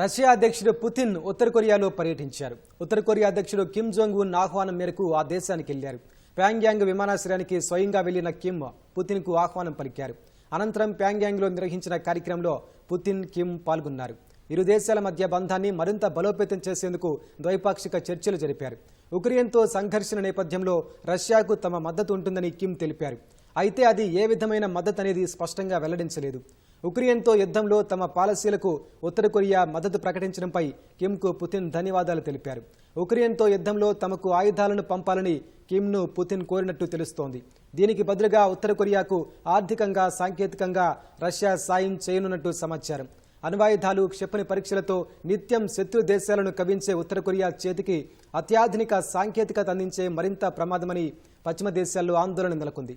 Russia అధ్యక్షుడు Putin ఉత్తర కొరియాలో పర్యటించారు. ఉత్తర కొరియా అధ్యక్షుడు కిమ్ జోంగ్ ఉన్ ఆహ్వానం మేరకు ఆ దేశానికి వెళ్ళారు ప్యాంగ్యాంగ్ విమానాశ్రయానికి స్వయంగా వెళ్ళిన కిమ్ పుతిన్కు ఆహ్వానం పలికారు. అనంతరం ప్యాంగ్యాంగ్లో నిర్వహించిన కార్యక్రమంలో పుతిన్ కిమ్ పాల్గొన్నారు. ఇరు దేశాల మధ్య బంధాన్ని మరింత బలోపేతం చేసేందుకు ద్వైపాక్షిక చర్చలు జరిపారు. ఉక్రెయిన్తో సంఘర్షణ నేపథ్యంలో రష్యాకు తమ మద్దతు ఉంటుందని కిమ్ తెలిపారు. అయితే అది ఏ విధమైన మద్దతు అనేది స్పష్టంగా వెల్లడించలేదు. ఉక్రెయిన్తో యుద్ధంలో తమ పాలసీలకు ఉత్తర కొరియా మద్దతు ప్రకటించడంపై కిమ్కు పుతిన్ ధన్యవాదాలు తెలిపారు. ఉక్రెయిన్తో యుద్ధంలో తమకు ఆయుధాలను పంపాలని కిమ్ను పుతిన్ కోరినట్టు తెలుస్తోంది. దీనికి బదులుగా ఉత్తర కొరియాకు ఆర్థికంగా సాంకేతికంగా రష్యా సాయం చేయనున్నట్టు సమాచారం. అణ్వాయుధాలు క్షిపణి పరీక్షలతో నిత్యం శత్రు దేశాలను కవించే ఉత్తర కొరియా చేతికి అత్యాధునిక సాంకేతికత అందించే మరింత ప్రమాదమని పశ్చిమ దేశాల్లో ఆందోళన నెలకొంది.